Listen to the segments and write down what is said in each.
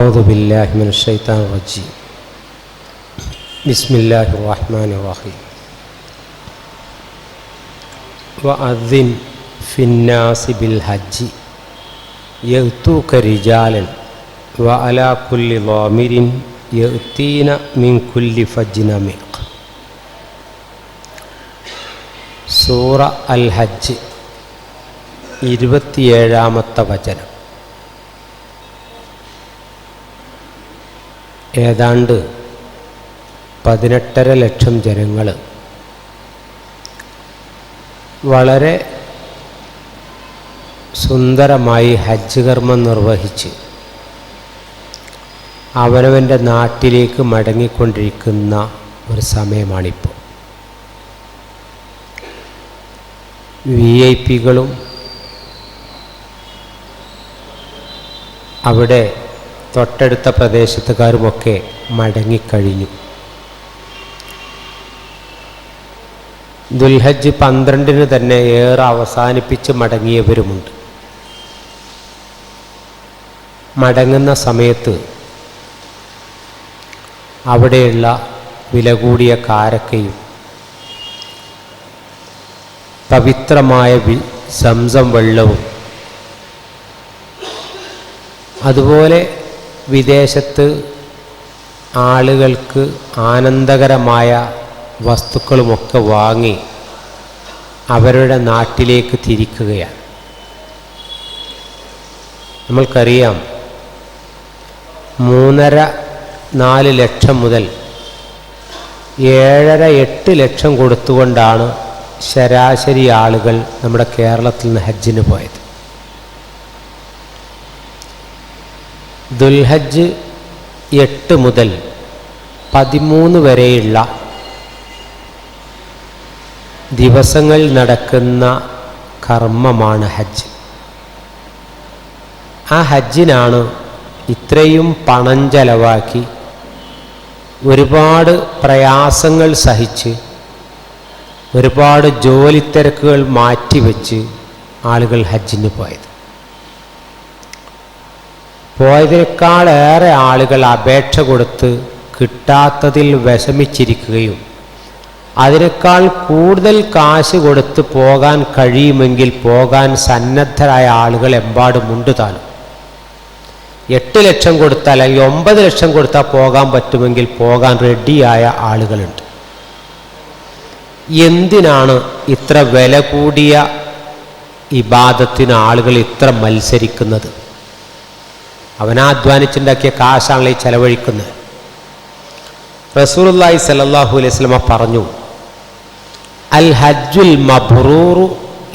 أعوذ بالله من الشيطان الرجيم بسم الله الرحمن الرحيم وأذن في الناس بالحج يأتوك رجالا وعلى كل ضامر يأتين من كل فج عميق സൂറ അൽ ഹജ്ജ് ഇരുപത്തിയേഴാമത്തെ വചനം ഏതാണ്ട് പതിനെട്ടര ലക്ഷം ജനങ്ങൾ വളരെ സുന്ദരമായി ഹജ്ജ് കർമ്മം നിർവഹിച്ച് അവനവന്റെ നാട്ടിലേക്ക് മടങ്ങിക്കൊണ്ടിരിക്കുന്ന ഒരു സമയമാണിപ്പോൾ വി ഐ പികളും അവിടെ തൊട്ടടുത്ത പ്രദേശത്തുകാരുമൊക്കെ മടങ്ങിക്കഴിഞ്ഞു. ദുൽഹജ്ജ് പന്ത്രണ്ടിന് തന്നെ ഏറെ അവസാനിപ്പിച്ച് മടങ്ങിയവരുമുണ്ട്. മടങ്ങുന്ന സമയത്ത് അവിടെയുള്ള വില കൂടിയ കാരക്കയും പവിത്രമായ സംസം വെള്ളവും അതുപോലെ വിദേശത്ത് ആളുകൾക്ക് ആനന്ദകരമായ വസ്തുക്കളുമൊക്കെ വാങ്ങി അവരുടെ നാട്ടിലേക്ക് തിരിക്കുകയാണ്. നമ്മൾക്കറിയാം മൂന്നര നാല് ലക്ഷം മുതൽ ഏഴര എട്ട് ലക്ഷം കൊടുത്തുകൊണ്ടാണ് ശരാശരി ആളുകൾ നമ്മുടെ കേരളത്തിൽ നിന്ന് ഹജ്ജിന് പോയത്. ദുൽഹജ്ജ് എട്ട് മുതൽ പതിമൂന്ന് വരെയുള്ള ദിവസങ്ങൾ നടക്കുന്ന കർമ്മമാണ് ഹജ്ജ്. ആ ഹജ്ജിനാണ് ഇത്രയും പണം ചെലവാക്കി ഒരുപാട് പ്രയാസങ്ങൾ സഹിച്ച് ഒരുപാട് ജോലിത്തിരക്കുകൾ മാറ്റിവെച്ച് ആളുകൾ ഹജ്ജിന് പോയത്. പോയതിനേക്കാളേറെ ആളുകൾ അപേക്ഷ കൊടുത്ത് കിട്ടാത്തതിൽ വിഷമിച്ചിരിക്കുകയും അതിനേക്കാൾ കൂടുതൽ കാശ് കൊടുത്ത് പോകാൻ കഴിയുമെങ്കിൽ പോകാൻ സന്നദ്ധരായ ആളുകൾ എമ്പാടുമുണ്ട് താനും. എട്ട് ലക്ഷം കൊടുത്താൽ അല്ലെങ്കിൽ ഒമ്പത് ലക്ഷം കൊടുത്താൽ പോകാൻ പറ്റുമെങ്കിൽ പോകാൻ റെഡിയായ ആളുകളുണ്ട്. എന്തിനാണ് ഇത്ര വില കൂടിയ ഇബാദത്തിന് ആളുകൾ ഇത്ര മത്സരിക്കുന്നത്? അവനാധ്വാനിച്ചുണ്ടാക്കിയ കാശാണല്ലോ ഈ ചെലവഴിക്കുന്നത്. റസൂർല്ലാഹി സലല്ലാഹു അലൈഹി സ്വലമ പറഞ്ഞു അൽ ഹജ്ജുൽ മബ്രൂറു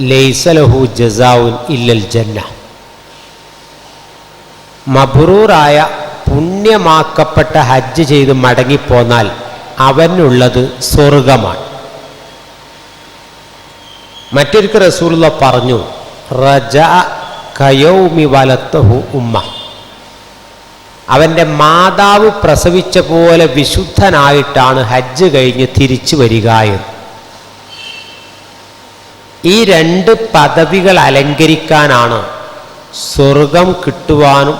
ലൈസലഹു ജസാവുൻ ഇല്ലൽ ജന്ന. മബ്രൂറായ പുണ്യമാക്കപ്പെട്ട ഹജ്ജ് ചെയ്ത് മടങ്ങിപ്പോന്നാൽ അവനുള്ളത് സ്വർഗമാണ്. മറ്റൊരിക്കൽ റസൂലുള്ള പറഞ്ഞു റജ കയൗമി വലത്തഹു ഉമ്മ. അവന്റെ മാതാവ് പ്രസവിച്ച പോലെ വിശുദ്ധനായിട്ടാണ് ഹജ്ജ് കഴിഞ്ഞ് തിരിച്ചു വരിക എന്ന്. ഈ രണ്ട് പദവികൾ അലങ്കരിക്കാനാണ് സ്വർഗം കിട്ടുവാനും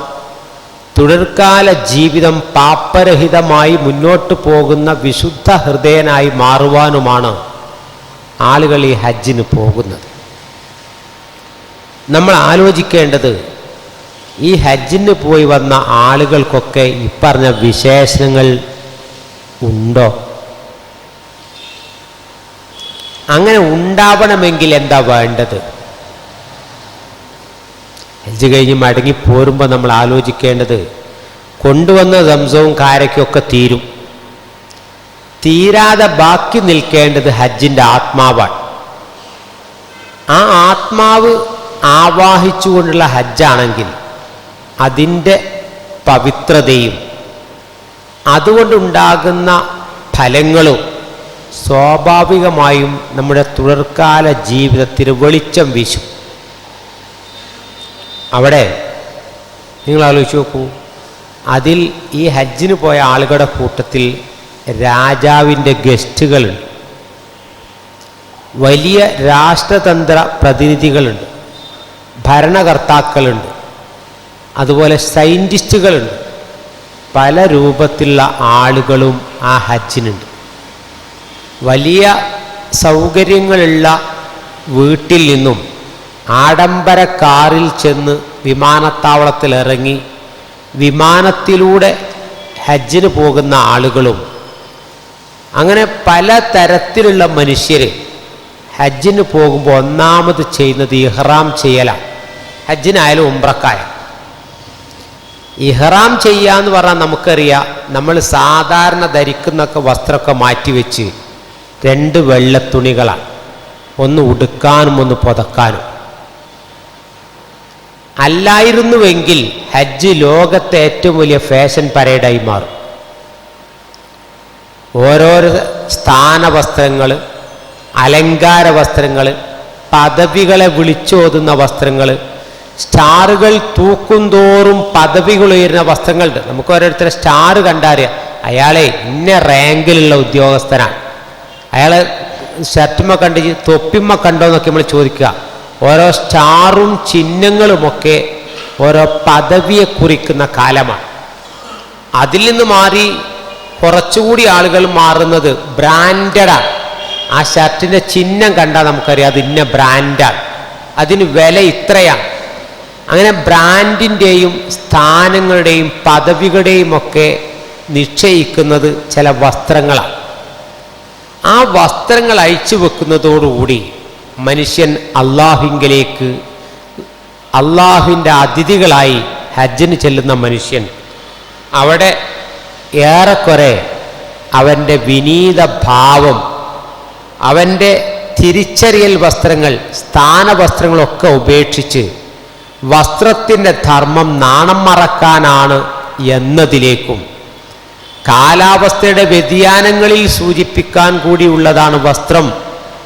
തുടർക്കാല ജീവിതം പാപ്പരഹിതമായി മുന്നോട്ട് പോകുന്ന വിശുദ്ധ ഹൃദയനായി മാറുവാനുമാണ് ആളുകൾ ഈ ഹജ്ജിന് പോകുന്നത്. നമ്മൾ ആലോചിക്കേണ്ടത് ഈ ഹജ്ജിന് പോയി വന്ന ആളുകൾക്കൊക്കെ ഈ പറഞ്ഞ വിശേഷണങ്ങൾ ഉണ്ടോ? അങ്ങനെ ഉണ്ടാവണമെങ്കിൽ എന്താ വേണ്ടത്? ഹജ്ജ് കഴിഞ്ഞ് മടങ്ങി പോരുമ്പോൾ നമ്മൾ ആലോചിക്കേണ്ടത് കൊണ്ടുവന്ന സംസവും കാരയ്ക്കൊക്കെ തീരും. തീരാതെ ബാക്കി നിൽക്കേണ്ടത് ഹജ്ജിന്റെ ആത്മാവാണ്. ആ ആത്മാവ് ആവാഹിച്ചുകൊണ്ടുള്ള ഹജ്ജാണെങ്കിൽ അതിന്റെ പവിത്രതയും അതുകൊണ്ടുണ്ടാകുന്ന ഫലങ്ങളും സ്വാഭാവികമായും നമ്മുടെ തുടർക്കാല ജീവിതത്തിൽ വെളിച്ചം വീശും. അവിടെ നിങ്ങൾ ആലോചിച്ച് നോക്കൂ. അതിൽ ഈ ഹജ്ജിന് പോയ ആളുകളുടെ കൂട്ടത്തിൽ രാജാവിന്റെ ഗസ്റ്റുകളുണ്ട്. വലിയ രാഷ്ട്രതന്ത്ര പ്രതിനിധികളുണ്ട്. ഭരണകർത്താക്കളുണ്ട്. അതുപോലെ സയന്റിസ്റ്റുകളുണ്ട് പല രൂപത്തിലുള്ള ആളുകളും ആ ഹജ്ജിനുണ്ട്. വലിയ സൗകര്യങ്ങളുള്ള വീട്ടിൽ നിന്നും ആഡംബര കാറിൽ ചെന്ന് വിമാനത്താവളത്തിൽ ഇറങ്ങി വിമാനത്തിലൂടെ ഹജ്ജിന് പോകുന്ന ആളുകളും അങ്ങനെ പല തരത്തിലുള്ള മനുഷ്യർ ഹജ്ജിന് പോകുമ്പോൾ ഒന്നാമത് ചെയ്യുന്നത് ഇഹ്റാം ചെയ്യലാണ്. ഹജ്ജിനായാലും ഉംറക്കായ ഇഹ്റാം ചെയ്യാന്ന് പറഞ്ഞാൽ നമുക്കറിയാം നമ്മൾ സാധാരണ ധരിക്കുന്നൊക്കെ വസ്ത്രമൊക്കെ മാറ്റിവെച്ച് രണ്ട് വെള്ളത്തുണികളാണ്. ഒന്ന് ഉടുക്കാനും ഒന്ന് പുതക്കാനും. അല്ലായിരുന്നുവെങ്കിൽ ഹജ്ജ് ലോകത്തെ ഏറ്റവും വലിയ ഫാഷൻ പരേഡായി മാറും. ഓരോരോ സ്ഥാനവസ്ത്രങ്ങൾ അലങ്കാര വസ്ത്രങ്ങൾ പദവികളെ വിളിച്ചോതുന്ന വസ്ത്രങ്ങൾ സ്റ്റാറുകൾ തൂക്കുംതോറും പദവികൾ ഉയരുന്ന വസ്ത്രങ്ങളുണ്ട്. നമുക്ക് ഓരോരുത്തരെ സ്റ്റാർ കണ്ടറിയാം. അയാളെ ഇന്ന റാങ്കിലുള്ള ഉദ്യോഗസ്ഥനാണ്. അയാളെ ഷർട്ടുമ്മ കണ്ട് തൊപ്പിമ്മ കണ്ടോ എന്നൊക്കെ നമ്മൾ ചോദിക്കുക. ഓരോ സ്റ്റാറും ചിഹ്നങ്ങളുമൊക്കെ ഓരോ പദവിയെ കുറിക്കുന്ന കാലമാണ്. അതിൽ നിന്ന് മാറി കുറച്ചുകൂടി ആളുകൾ മാറുന്നത് ബ്രാൻഡഡാണ്. ആ ഷർട്ടിന്റെ ചിഹ്നം കണ്ടാൽ നമുക്കറിയാം അത് ഇന്ന ബ്രാൻഡാണ്. അതിന് വില ഇത്രയാണ്. അങ്ങനെ ബ്രാൻഡിന്റെയും സ്ഥാനങ്ങളുടെയും പദവികളുടെയും ഒക്കെ നിശ്ചയിക്കുന്നത് ചില വസ്ത്രങ്ങളാണ്. ആ വസ്ത്രങ്ങൾ അഴിച്ചു വെക്കുന്നതോടുകൂടി മനുഷ്യൻ അള്ളാഹുങ്കിലേക്ക് അള്ളാഹുവിന്റെ അതിഥികളായി ഹജ്ജിന് ചെല്ലുന്ന മനുഷ്യൻ അവിടെ ഏറെക്കുറെ അവന്റെ വിനീത ഭാവം അവന്റെ തിരിച്ചറിയൽ വസ്ത്രങ്ങൾ സ്ഥാന സ്ഥാനവസ്ത്രങ്ങളൊക്കെ ഉപേക്ഷിച്ച് വസ്ത്രത്തിന്റെ ധർമ്മം നാണം മറക്കാനാണ് എന്നതിലേക്കും കാലാവസ്ഥയുടെ വ്യതിയാനങ്ങളിൽ സൂചിപ്പിക്കാൻ കൂടിയുള്ളതാണ് വസ്ത്രം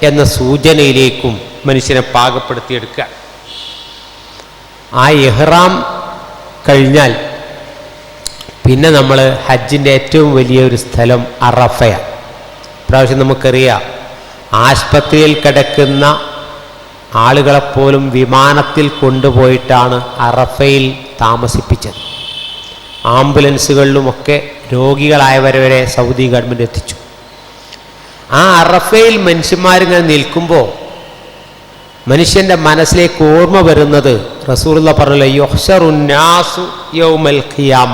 എന്ന സൂചനയിലേക്കും മനുഷ്യനെ പാകപ്പെടുത്തിയെടുക്കുക. ആ എഹ്റാം കഴിഞ്ഞാൽ പിന്നെ നമ്മൾ ഹജ്ജിന്റെ ഏറ്റവും വലിയ ഒരു സ്ഥലം അറഫയാണ് പ്രാവശ്യം നമുക്കറിയാം ആശുപത്രിയിൽ കിടക്കുന്ന ആളുകളെപ്പോലും വിമാനത്തിൽ കൊണ്ടുപോയിട്ടാണ് അറഫയിൽ താമസിപ്പിച്ചത്. ആംബുലൻസുകളിലുമൊക്കെ രോഗികളായവരെ വരെ സൗദി ഗവൺമെന്റ് എത്തിച്ചു. ആ അറഫയിൽ മനുഷ്യന്മാരിങ്ങനെ നിൽക്കുമ്പോൾ മനുഷ്യന്റെ മനസ്സിലേക്ക് ഓർമ്മ വരുന്നത് റസൂലുള്ള പറഞ്ഞല്ലോ യൊഹ്ഷറുന്നാസു യൗമൽ ഖിയാമ.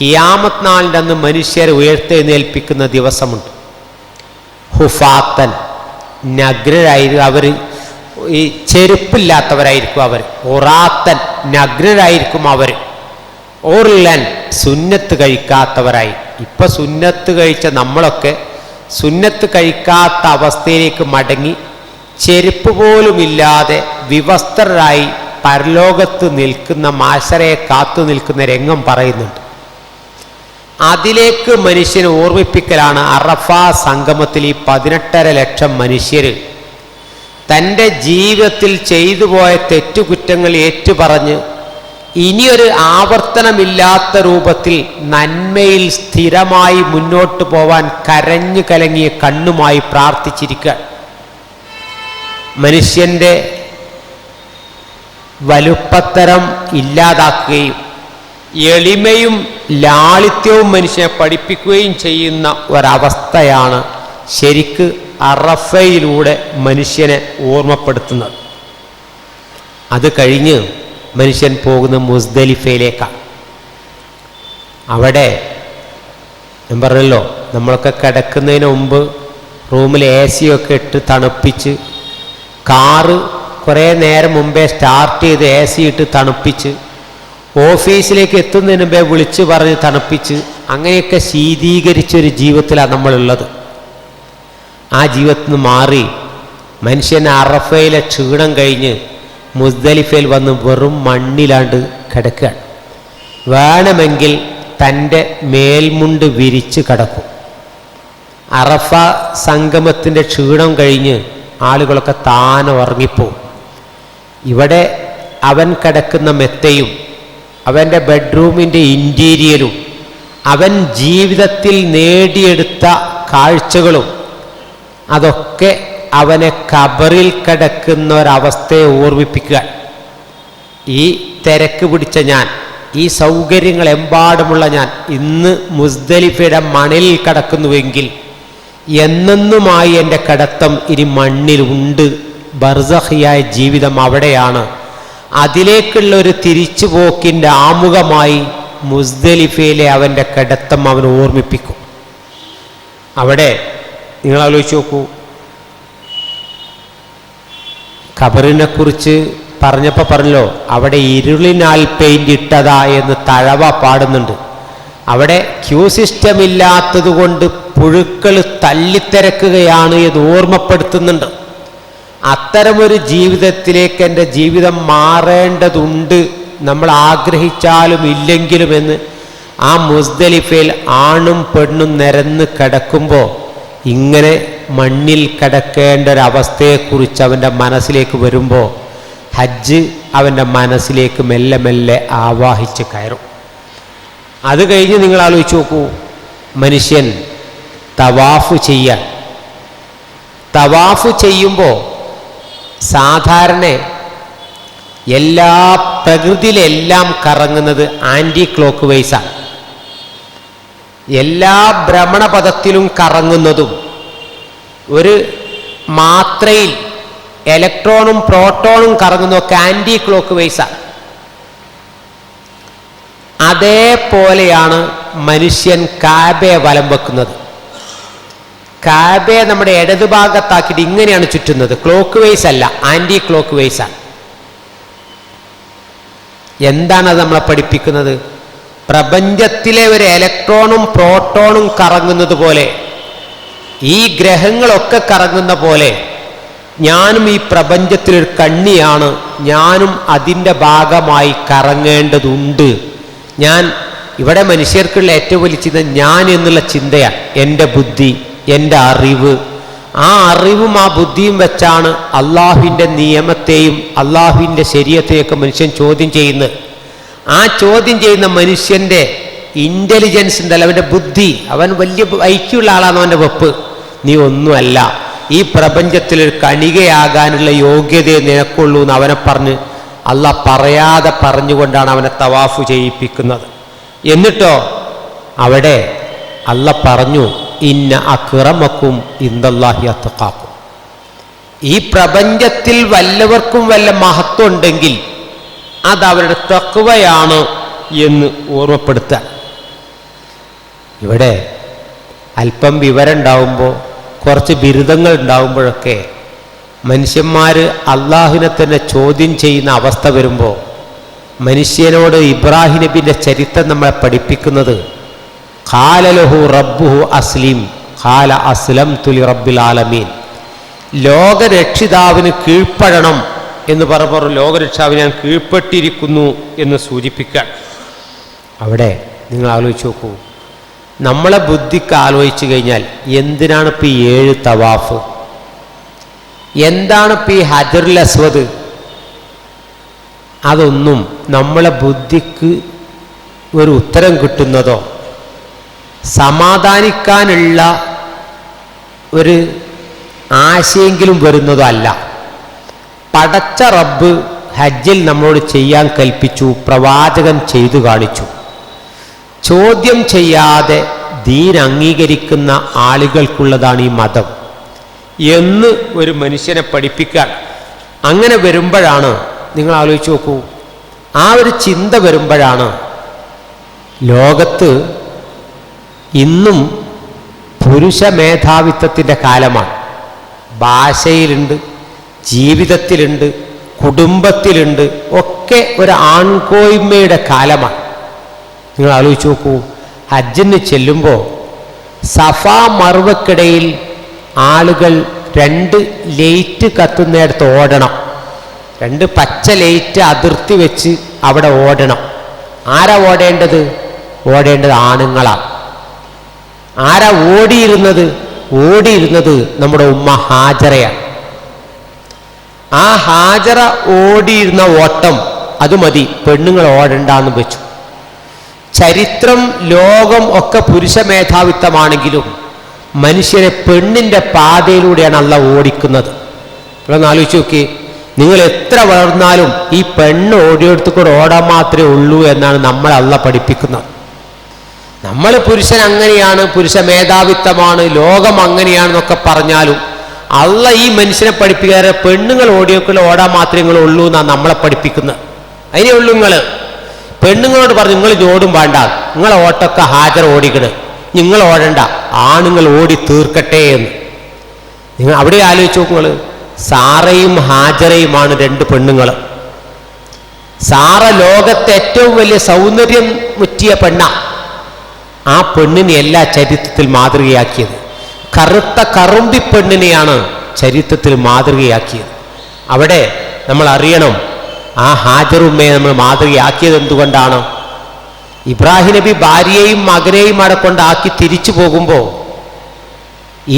കിയാമത്ത് നാളിന്റെ അന്ന് മനുഷ്യരെ ഉയർത്തെഴുന്നേൽപ്പിക്കുന്ന ദിവസമുണ്ട്. ഹുഫാത്തൻ നഗ്രരായിരിക്കും അവർ ഈ ചെരുപ്പില്ലാത്തവരായിരിക്കും അവർ. ഒറാത്തൻ നഗ്നരായിരിക്കും അവർ. ഓർലൻ സുന്നത്ത് കഴിക്കാത്തവരായി. ഇപ്പം സുന്നത്ത് കഴിച്ച നമ്മളൊക്കെ സുന്നത്ത് കഴിക്കാത്ത അവസ്ഥയിലേക്ക് മടങ്ങി ചെരുപ്പ് പോലുമില്ലാതെ വിവസ്ത്രരായി പരലോകത്ത് നിൽക്കുന്ന മാശരയെ കാത്തു നിൽക്കുന്ന രംഗം പറയുന്നുണ്ട്. അതിലേക്ക് മനുഷ്യനെ ഓർമ്മിപ്പിക്കലാണ് അറഫ സംഗമത്തിൽ ഈ പതിനെട്ടര ലക്ഷം മനുഷ്യർ തന്റെ ജീവിതത്തിൽ ചെയ്തു പോയ തെറ്റുകുറ്റങ്ങൾ ഏറ്റുപറഞ്ഞ് ഇനിയൊരു ആവർത്തനമില്ലാത്ത രൂപത്തിൽ നന്മയിൽ സ്ഥിരമായി മുന്നോട്ട് പോവാൻ കരഞ്ഞു കലങ്ങിയ കണ്ണുമായി പ്രാർത്ഥിച്ചിരിക്കുക. മനുഷ്യന്റെ വലുപ്പത്തരം ഇല്ലാതാക്കുകയും എളിമയും ലാളിത്യവും മനുഷ്യനെ പഠിപ്പിക്കുകയും ചെയ്യുന്ന ഒരവസ്ഥയാണ് ശരിക്ക് അറഫയിലൂടെ മനുഷ്യനെ ഓർമ്മപ്പെടുത്തുന്നത്. അത് കഴിഞ്ഞ് മനുഷ്യൻ പോകുന്ന മുസ്ദലിഫയിലേക്കാണ് അവിടെ ഞാൻ പറഞ്ഞല്ലോ നമ്മളൊക്കെ കിടക്കുന്നതിന് മുമ്പ് റൂമിൽ എ സിയൊക്കെ ഇട്ട് തണുപ്പിച്ച് കാറ് കുറേ നേരം മുമ്പേ സ്റ്റാർട്ട് ചെയ്ത് എ സി ഇട്ട് തണുപ്പിച്ച് ഓഫീസിലേക്ക് എത്തുന്നതിന് മുമ്പേ വിളിച്ച് പറഞ്ഞ് തണുപ്പിച്ച് അങ്ങനെയൊക്കെ ശീതീകരിച്ചൊരു ജീവിതത്തിലാണ് നമ്മളുള്ളത്. ആ ജീവിതത്തിൽ നിന്ന് മാറി മനുഷ്യൻ അറഫയിലെ ക്ഷീണം കഴിഞ്ഞ് മുസ്ദലിഫയിൽ വന്ന് വെറും മണ്ണിലാണ്ട് കിടക്കുകയാണ്. വേണമെങ്കിൽ തന്റെ മേൽമുണ്ട് വിരിച്ച് കിടക്കും. അറഫ സംഗമത്തിന്റെ ക്ഷീണം കഴിഞ്ഞ് ആളുകളൊക്കെ താനെ ഉറങ്ങിപ്പോവും. ഇവിടെ അവൻ കിടക്കുന്ന മെത്തയും അവന്റെ ബെഡ്റൂമിന്റെ ഇന്റീരിയലും അവൻ ജീവിതത്തിൽ നേടിയെടുത്ത കാഴ്ചകളും അതൊക്കെ അവനെ കബറിൽ കിടക്കുന്ന ഒരവസ്ഥയെ ഓർമ്മിപ്പിക്കുക. ഈ തിരക്ക് പിടിച്ച ഞാൻ ഈ സൗകര്യങ്ങൾ എമ്പാടുമുള്ള ഞാൻ ഇന്ന് മുസ്ദലിഫയുടെ മണലിൽ കിടക്കുന്നുവെങ്കിൽ എന്നെന്നുമായി എന്റെ കിടത്തം ഇനി മണ്ണിലുണ്ട് ബർസഹിയായ ജീവിതം അവിടെയാണ്. അതിലേക്കുള്ള ഒരു തിരിച്ചുപോക്കിന്റെ ആമുഖമായി മുസ്ദലിഫയിലെ അവന്റെ കിടത്തം അവൻ ഓർമ്മിപ്പിക്കും. അവിടെ നിങ്ങൾ ആലോചിച്ച് നോക്കൂ. ഖബറിനെ കുറിച്ച് പറഞ്ഞപ്പോൾ പറഞ്ഞല്ലോ അവിടെ ഇരുളിനാൽ പെയിന്റ് ഇട്ടതാ എന്ന് തഴവ പാടുന്നുണ്ട്. അവിടെ ക്യൂ സിസ്റ്റം ഇല്ലാത്തത് കൊണ്ട് പുഴുക്കൾ തല്ലിത്തിരക്കുകയാണ് എന്ന് ഓർമ്മപ്പെടുത്തുന്നുണ്ട്. അത്തരമൊരു ജീവിതത്തിലേക്ക് എന്റെ ജീവിതം മാറേണ്ടതുണ്ട് നമ്മൾ ആഗ്രഹിച്ചാലും ഇല്ലെങ്കിലും എന്ന് ആ മുസ്ദലിഫയിൽ ആണും പെണ്ണും നിരന്ന് കിടക്കുമ്പോൾ ഇങ്ങനെ മണ്ണിൽ കിടക്കേണ്ട ഒരവസ്ഥയെക്കുറിച്ച് അവന്റെ മനസ്സിലേക്ക് വരുമ്പോൾ ഹജ്ജ് അവന്റെ മനസ്സിലേക്ക് മെല്ലെ മെല്ലെ ആവാഹിച്ച് കയറും. അത് കഴിഞ്ഞ് നിങ്ങൾ ആലോചിച്ച് നോക്കൂ മനുഷ്യൻ തവാഫ് ചെയ്യാൻ. തവാഫ് ചെയ്യുമ്പോൾ സാധാരണ എല്ലാ പ്രകൃതിയിലെല്ലാം കറങ്ങുന്നത് ആന്റി ക്ലോക്ക് വൈസാണ്. എല്ലാ ഭ്രമണപഥത്തിലും കറങ്ങുന്നതും ഒരു മാത്രയിൽ ഇലക്ട്രോണും പ്രോട്ടോണും കറങ്ങുന്നതൊക്കെ ആന്റി ക്ലോക്ക് വൈസാണ് അതേപോലെയാണ് മനുഷ്യൻ കാബയെ വലം വെക്കുന്നത്. കാബയെ നമ്മുടെ ഇടതുഭാഗത്താക്കിയിട്ട് ഇങ്ങനെയാണ് ചുറ്റുന്നത്. ക്ലോക്ക് വൈസ് അല്ല ആന്റി ക്ലോക്ക് വൈസാണ് എന്താണ് അത് നമ്മളെ പഠിപ്പിക്കുന്നത്? പ്രപഞ്ചത്തിലെ ഒരു ഇലക്ട്രോണും പ്രോട്ടോണും കറങ്ങുന്നത് പോലെ ഈ ഗ്രഹങ്ങളൊക്കെ കറങ്ങുന്ന പോലെ ഞാനും ഈ പ്രപഞ്ചത്തിലൊരു കണ്ണിയാണ് ഞാനും അതിന്റെ ഭാഗമായി കറങ്ങേണ്ടതുണ്ട്. ഞാൻ ഇവിടെ മനുഷ്യർക്കുള്ള ഏറ്റവും വലിയ ചിന്ത ഞാൻ എന്നുള്ള ചിന്തയാണ് എന്റെ ബുദ്ധി എന്റെ അറിവ്. ആ അറിവും ആ ബുദ്ധിയും വെച്ചാണ് അള്ളാഹുവിന്റെ നിയമത്തെയും അള്ളാഹുവിന്റെ ശരീരത്തെയൊക്കെ മനുഷ്യൻ ചോദ്യം ചെയ്യുന്നത്. ആ ചോദ്യം ചെയ്യുന്ന മനുഷ്യന്റെ ഇന്റലിജൻസ് ഉണ്ടല്ലോ അവന്റെ ബുദ്ധി. അവൻ വലിയ ഐക്യമുള്ള ആളാണ് അവന്റെ വെപ്പ്. നീ ഒന്നുമല്ല ഈ പ്രപഞ്ചത്തിൽ ഒരു കണികയാകാനുള്ള യോഗ്യതയെ നിനക്കുള്ളൂ എന്ന് അവനെ പറഞ്ഞ് അല്ല പറയാതെ പറഞ്ഞുകൊണ്ടാണ് അവനെ തവാഫ് ചെയ്യിപ്പിക്കുന്നത്. എന്നിട്ടോ അവിടെ അല്ല പറഞ്ഞു ഇന്ന അക്രമക്കും ഇന്ദല്ലാഹി അത്തക്കാക്കും ഈ പ്രപഞ്ചത്തിൽ വല്ലവർക്കും വല്ല മഹത്വം ഉണ്ടെങ്കിൽ അത് അവരുടെ എന്ന് ഓർമ്മപ്പെടുത്താൻ ഇവിടെ അല്പം വിവരം ഉണ്ടാവുമ്പോൾ കുറച്ച് ബിരുദങ്ങൾ ഉണ്ടാവുമ്പോഴൊക്കെ മനുഷ്യന്മാർ അള്ളാഹുവിനെ തന്നെ ചോദ്യം ചെയ്യുന്ന അവസ്ഥ വരുമ്പോൾ മനുഷ്യനോട് ഇബ്രാഹിം നബിന്റെ ചരിത്രം നമ്മളെ പഠിപ്പിക്കുന്നത് ഖാലലഹു റബ്ബുഹു അസ്ലിം ഖാല അസ്ലം തുലി റബ്ബിൽ ആലമീൻ. ലോകരക്ഷിതാവിന് കീഴ്പ്പെടണം എന്ന് പറഞ്ഞപ്പോൾ ലോകരക്ഷാവിന് ഞാൻ കീഴ്പ്പെട്ടിരിക്കുന്നു എന്ന് സൂചിപ്പിക്കാൻ. അവിടെ നിങ്ങൾ ആലോചിച്ച് നോക്കൂ. നമ്മളെ ബുദ്ധിക്ക് ആലോചിച്ചു കഴിഞ്ഞാൽ എന്തിനാണ് ഇപ്പം ഈ ഏഴ് തവാഫ്? എന്താണ് ഇപ്പം ഈ ഹജറുൽ അസ്വദ്? അതൊന്നും നമ്മളെ ബുദ്ധിക്ക് ഒരു ഉത്തരം കിട്ടുന്നതോ സമാധാനിക്കാനുള്ള ഒരു ആശയെങ്കിലും വരുന്നതോ അല്ല. പടച്ച റബ്ബ് ഹജ്ജിൽ നമ്മളോട് ചെയ്യാൻ കൽപ്പിച്ചു പ്രവാചകൻ ചെയ്തു കാണിച്ചു. ചോദ്യം ചെയ്യാതെ ദീൻ അംഗീകരിക്കുന്ന ആളുകൾക്കുള്ളതാണ് ഈ മതം. എന്ന് ഒരു മനുഷ്യനെ പഠിപ്പിക്കാൻ അങ്ങനെ വരുമ്പോഴാണ് നിങ്ങൾ ആലോചിച്ച് നോക്കൂ. ആ ഒരു ചിന്ത വരുമ്പോഴാണ് ലോകത്ത് ഇന്നും പുരുഷ മേധാവിത്വത്തിന്റെ കാലമാണ്. ഭാഷയിലുണ്ട് ജീവിതത്തിലുണ്ട് കുടുംബത്തിലുണ്ട് ഒക്കെ ഒരു ആൺകോയ്മയുടെ കാലമാണ്. നിങ്ങൾ ആലോചിച്ച് നോക്കൂ ഹജ്ജിന് ചെല്ലുമ്പോൾ സഫ മറുവക്കിടയിൽ ആളുകൾ രണ്ട് ലൈറ്റ് കത്തുന്നിടത്ത് ഓടണം. രണ്ട് പച്ച ലൈറ്റ് അതിർത്തി വെച്ച് അവിടെ ഓടണം. ആരാ ഓടേണ്ടത്? ഓടേണ്ടത് ആണുങ്ങളാണ് ആരാ ഓടിയിരുന്നത്? ഓടിയിരുന്നത് നമ്മുടെ ഉമ്മ ഹാജറയാണ്. ആ ഹാജറ ഓടിയിരുന്ന ഓട്ടം അത് മതി പെണ്ണുങ്ങൾ ഓടണ്ടെന്ന് വെച്ചു. ചരിത്രം ലോകം ഒക്കെ പുരുഷ മേധാവിത്വമാണെങ്കിലും മനുഷ്യരെ പെണ്ണിന്റെ പാതയിലൂടെയാണ് അല്ല ഓടിക്കുന്നത്. ഇവിടെ ആലോചിച്ച് നോക്കി നിങ്ങൾ എത്ര വളർന്നാലും ഈ പെണ്ണ് ഓടിയെടുത്ത് കൂടെ ഓടാൻ മാത്രമേ ഉള്ളൂ എന്നാണ് നമ്മൾ അല്ല പഠിപ്പിക്കുന്നത്. നമ്മൾ പുരുഷൻ അങ്ങനെയാണ് പുരുഷ മേധാവിത്വമാണ് ലോകം അങ്ങനെയാണെന്നൊക്കെ പറഞ്ഞാലും അല്ല ഈ മനുഷ്യനെ പഠിപ്പിക്കാറ് പെണ്ണുങ്ങൾ ഓടിയൊക്കെ ഓടാൻ മാത്രമേ നിങ്ങൾ ഉള്ളൂ എന്നാണ് നമ്മളെ പഠിപ്പിക്കുന്നത് അതിനേ ഉള്ളൂ നിങ്ങൾ പെണ്ണുങ്ങളോട് പറഞ്ഞു നിങ്ങൾ ഓടും വേണ്ട. നിങ്ങൾ ഓട്ടൊക്കെ ഹാജർ ഓടിക്കണ്. നിങ്ങൾ ഓടണ്ട. ആണുങ്ങൾ ഓടി തീർക്കട്ടെ എന്ന്. നിങ്ങൾ അവിടെ ആലോചിച്ച് നോക്കുങ്ങൾ സാറയും ഹാജറയുമാണ് രണ്ട് പെണ്ണുങ്ങൾ സാറ ലോകത്തെ ഏറ്റവും വലിയ സൗന്ദര്യം മുറ്റിയ പെണ്ണ. ആ പെണ്ണിനെ എല്ലാ ചരിത്രത്തിൽ മാതൃകയാക്കിയത്. കറുത്ത കറുമ്പി പെണ്ണിനെയാണ് ചരിത്രത്തിൽ മാതൃകയാക്കിയത്. അവിടെ നമ്മൾ അറിയണം ആ ഹാജറുമ്മയെ നമ്മൾ മാതൃകയാക്കിയത് എന്തുകൊണ്ടാണ്? ഇബ്രാഹിം നബി ഭാര്യയെയും മകനെയും അവിടെ കൊണ്ടാക്കി തിരിച്ചു പോകുമ്പോൾ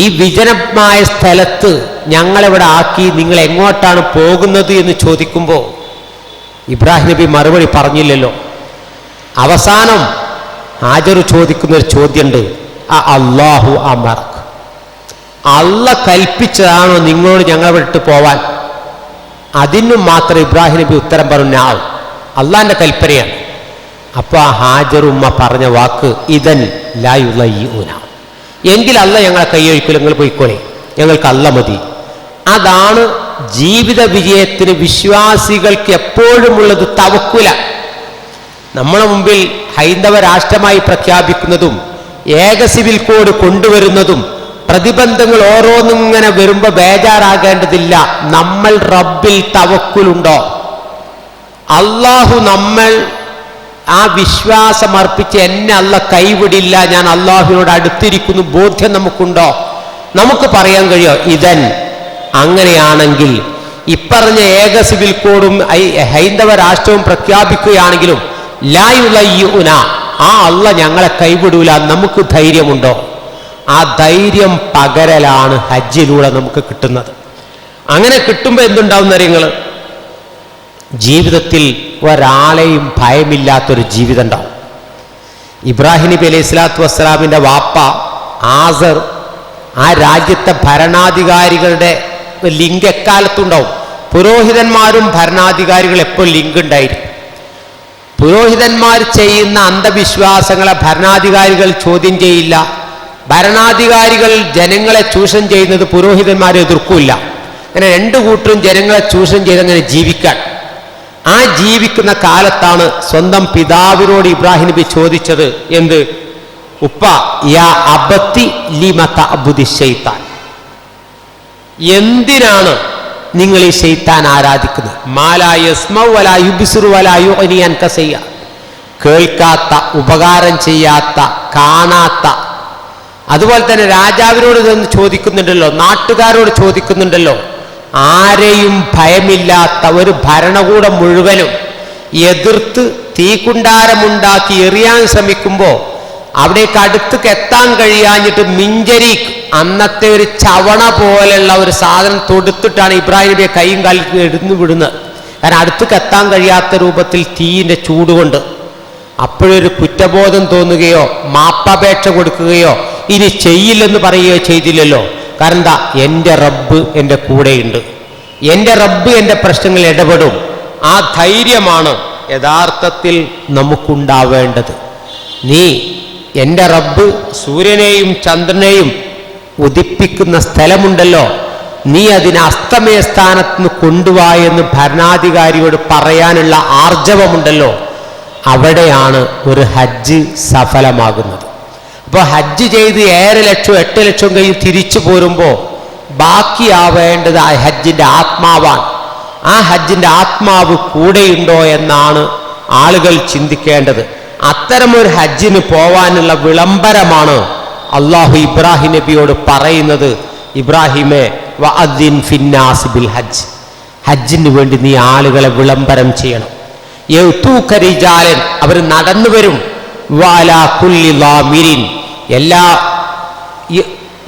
ഈ വിജനമായ സ്ഥലത്ത് ഞങ്ങളെവിടെ ആക്കി നിങ്ങൾ എങ്ങോട്ടാണ് പോകുന്നത് എന്ന് ചോദിക്കുമ്പോൾ ഇബ്രാഹിം നബി മറുപടി പറഞ്ഞില്ലല്ലോ. അവസാനം ഹാജർ ചോദിക്കുന്ന ഒരു ചോദ്യമുണ്ട് ആ അള്ളാഹു അമർക്ക്? അല്ല കൽപ്പിച്ചതാണോ നിങ്ങളോട് ഞങ്ങളെ വിട്ട് പോവാൻ? അതിനും മാത്രം ഇബ്രാഹിം നബി ഉത്തരം പറഞ്ഞു ആ അള്ളാന്റെ കൽപ്പനയാണ്. അപ്പോൾ ആ ഹാജർ ഉമ്മ പറഞ്ഞ വാക്ക് ഇതൻ ഊന എങ്കിൽ അല്ല ഞങ്ങളെ കൈയൊഴിക്കില്ല നിങ്ങൾ പോയിക്കോളെ ഞങ്ങൾക്ക് അല്ല മതി. അതാണ് ജീവിത വിജയത്തിന് വിശ്വാസികൾക്ക് എപ്പോഴുമുള്ളത് തവക്കുല. നമ്മളെ മുമ്പിൽ ഹൈന്ദവ രാഷ്ട്രമായി പ്രഖ്യാപിക്കുന്നതും ഏക സിവിൽ കോഡ് കൊണ്ടുവരുന്നതും പ്രതിബന്ധങ്ങൾ ഓരോന്നും ഇങ്ങനെ വരുമ്പോൾ ബേജാറാകേണ്ടതില്ല. നമ്മൾ റബ്ബിൽ തവക്കുലുണ്ടോ? അള്ളാഹു നമ്മൾ ആ വിശ്വാസം അർപ്പിച്ച് എന്നെ അല്ല കൈവിടില്ല ഞാൻ അള്ളാഹുവിനോട് അടുത്തിരിക്കുന്നു ബോധ്യം നമുക്കുണ്ടോ? നമുക്ക് പറയാൻ കഴിയോ? ഇതൻ അങ്ങനെയാണെങ്കിൽ ഇപ്പറഞ്ഞ ഏക സിവിൽ കോഡും ഹൈന്ദവ രാഷ്ട്രവും പ്രഖ്യാപിക്കുകയാണെങ്കിലും ലായുലയ്യുന ആ അള്ള ഞങ്ങളെ കൈവിടൂല നമുക്ക് ധൈര്യമുണ്ടോ? ആ ധൈര്യം പകരലാണ് ഹജ്ജിലൂടെ നമുക്ക് കിട്ടുന്നത്. അങ്ങനെ കിട്ടുമ്പോൾ എന്തുണ്ടാവും നിങ്ങൾ ജീവിതത്തിൽ ഒരാളെയും ഭയമില്ലാത്തൊരു ജീവിതം ഉണ്ടാവും. ഇബ്രാഹിം നബി അലൈഹി സ്വലാത്തു വസ്സലാമിന്റെ വാപ്പ ആസർ ആ രാജ്യത്തെ ഭരണാധികാരികളുടെ ലിങ്ക് എക്കാലത്തുണ്ടാവും പുരോഹിതന്മാരും ഭരണാധികാരികൾ എപ്പോൾ ലിങ്ക് ഉണ്ടായിരിക്കും പുരോഹിതന്മാർ ചെയ്യുന്ന അന്ധവിശ്വാസങ്ങളെ ഭരണാധികാരികൾ ചോദ്യം ചെയ്യില്ല. ഭരണാധികാരികൾ ജനങ്ങളെ ചൂഷണം ചെയ്യുന്നത് പുരോഹിതന്മാരെ എതിർക്കൂല്ല അങ്ങനെ രണ്ടു കൂട്ടരും ജനങ്ങളെ ചൂഷണം ചെയ്ത് അങ്ങനെ ജീവിക്കാൻ. ആ ജീവിക്കുന്ന കാലത്താണ് സ്വന്തം പിതാവിനോട് ഇബ്രാഹിം നബി ചോദിച്ചത് എന്ത്? ഉപ്പ യാ അബത്തി ലിമത്ത അബുദി ഷെയ്ത്താൻ എന്തിനാണ് നിങ്ങൾ ഈ ഷെയ്ത്താൻ ആരാധിക്കുന്നത്? മാലായുബിസുറുവലായുനിയാൻ കസയ്യ കേൾക്കാത്ത ഉപകാരം ചെയ്യാത്ത കാണാത്ത അതുപോലെ തന്നെ രാജാവിനോട് ഇതൊന്ന് ചോദിക്കുന്നുണ്ടല്ലോ നാട്ടുകാരോട് ചോദിക്കുന്നുണ്ടല്ലോ. ആരെയും ഭയമില്ലാത്ത ഒരു ഭരണകൂടം മുഴുവനും എതിർത്ത് തീക്കുണ്ടാരമുണ്ടാക്കി എറിയാൻ ശ്രമിക്കുമ്പോൾ അവിടേക്ക് അടുത്തേക്ക് എത്താൻ കഴിയാഞ്ഞിട്ട് മിഞ്ചരി അന്നത്തെ ഒരു ചവണ പോലെയുള്ള ഒരു സാധനം തൊടുത്തിട്ടാണ് ഇബ്രാഹിം നബിയെ കൈയും കാലിൽ എടുന്നു വിടുന്നത്. കാരണം അടുത്തേക്ക് എത്താൻ കഴിയാത്ത രൂപത്തിൽ തീയിന്റെ ചൂടുകൊണ്ട് അപ്പോഴൊരു കുറ്റബോധം തോന്നുകയോ മാപ്പപേക്ഷ കൊടുക്കുകയോ ഇനി ചെയ്യില്ലെന്ന് പറയുകയോ ചെയ്തില്ലല്ലോ. കാരണം എന്താ? എന്റെ റബ്ബ് എന്റെ കൂടെയുണ്ട്. എന്റെ റബ്ബ് എന്റെ പ്രശ്നങ്ങൾ ഇടപെടും. ആ ധൈര്യമാണ് യഥാർത്ഥത്തിൽ നമുക്കുണ്ടാവേണ്ടത്. നീ എന്റെ റബ്ബ് സൂര്യനെയും ചന്ദ്രനെയും ഉദിപ്പിക്കുന്ന സ്ഥലമുണ്ടല്ലോ. നീ അതിനെ അസ്തമയ സ്ഥാനത്ത് നിന്ന് കൊണ്ടുവാ എന്ന് ഭരണാധികാരിയോട് പറയാനുള്ള ആർജവമുണ്ടല്ലോ. അവിടെയാണ് ഒരു ഹജ്ജ് സഫലമാകുന്നത്. അപ്പോൾ ഹജ്ജ് ചെയ്ത് ഏഴര ലക്ഷം എട്ട് ലക്ഷം കഴിഞ്ഞ് തിരിച്ചു പോരുമ്പോൾ ബാക്കിയാവേണ്ടത് ആ ഹജ്ജിന്റെ ആത്മാവാണ്. ആ ഹജ്ജിന്റെ ആത്മാവ് കൂടെയുണ്ടോ എന്നാണ് ആളുകൾ ചിന്തിക്കേണ്ടത്. അത്തരമൊരു ഹജ്ജിന് പോവാനുള്ള വിളംബരമാണ് അള്ളാഹു ഇബ്രാഹിം നബിയോട് പറയുന്നത് ഇബ്രാഹിമെ വഅദ്ദിൻ ഫിന്നാസ് ബിൽ ഹജ്ജ്. ഹജ്ജിന് വേണ്ടി നീ ആളുകളെ വിളംബരം ചെയ്യണം. യൗതൂകരിജാലൻ അവർ നടന്നു വരും. വാലാ കുല്ലി ലാമിരിൻ എല്ലാ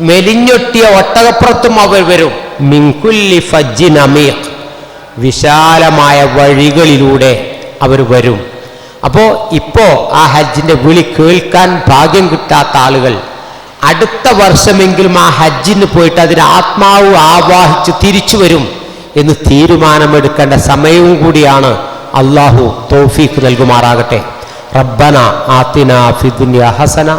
മെലിഞ്ഞൊട്ടിയ ഒട്ടകപ്പുറത്തും അവർ വരും. മിങ്കുല്ലി ഫജ്ജിൻ അമീഖ്. വിശാലമായ വഴികളിലൂടെ അവർ വരും. അപ്പോൾ ഇപ്പോൾ ആ ഹജ്ജിന്റെ വിളി കേൾക്കാൻ ഭാഗ്യം കിട്ടാത്ത ആളുകൾ അടുത്ത വർഷമെങ്കിലും ആ ഹജ്ജിന് പോയിട്ട് അതിന് ആത്മാവ് ആവാഹിച്ച് തിരിച്ചു വരും എന്ന് തീരുമാനമെടുക്കേണ്ട സമയവും കൂടിയാണ്. അള്ളാഹു തൗഫീഖ് നൽകുമാറാകട്ടെ. റബ്ബന ആത്തിന ഫിദുന്യ ഹസന.